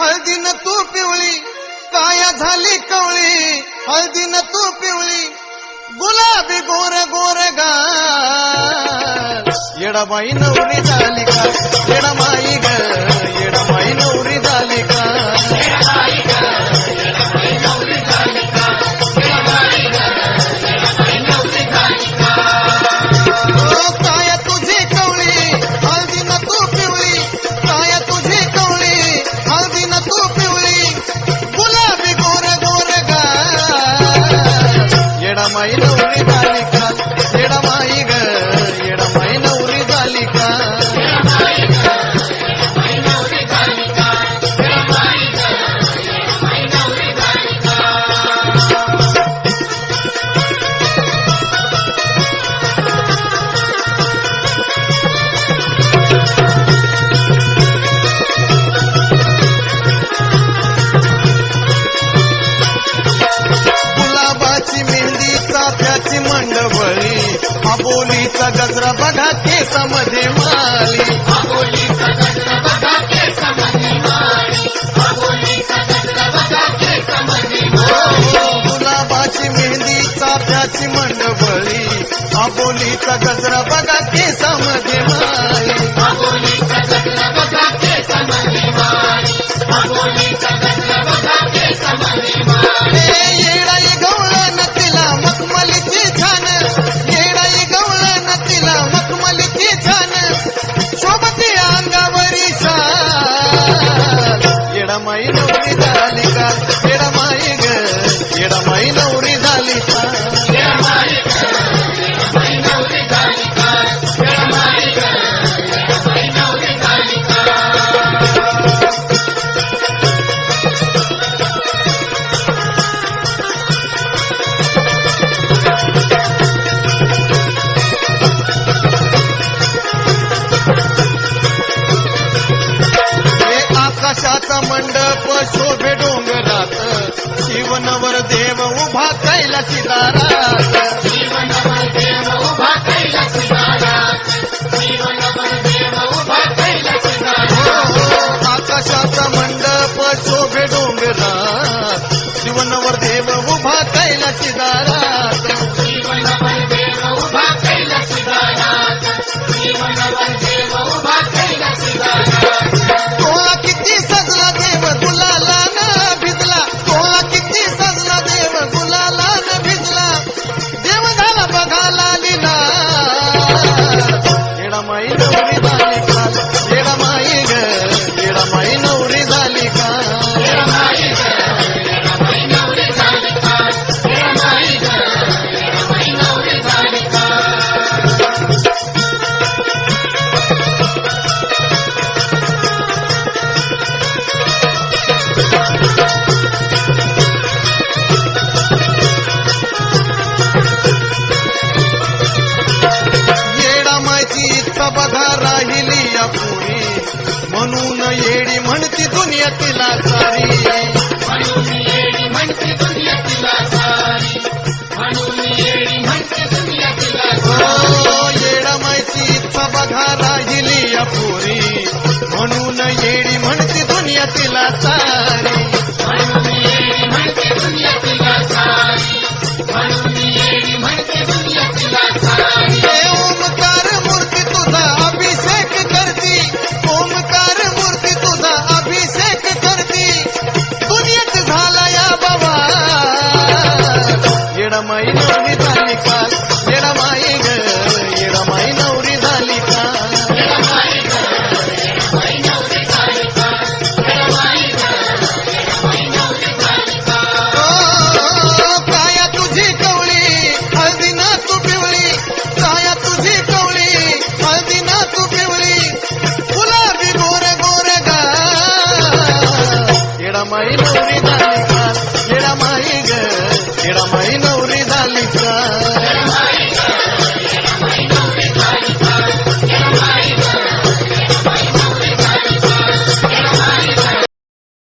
हळदीनं तू पिवळी काया झाली कवळी हळदीनं तू पिवळी गुलाबी गोर गोर गाडमाई नवरी झाली का? येडमाई ग येडमाई नवरी मंडवळी अबोलीचा गजरा बघा केसामध्ये माली. अबोलीचा गजरा बघा केसामध्ये येडामाई नवरी आकाशाचा मंडप शोभे डोंगरात. शिवनवर देव उभा कैलासी दारात. हो, आकाशाचा मंडप शोभे डोंगरात. शिवनवर देव उभा कैलासी दारात. झाला म्हणती दुनिया तिला सारी हो, येडामायची इच्छा बघा राहिली या पुरी. म्हणून येडी म्हणती दुनिया तिला सारी మై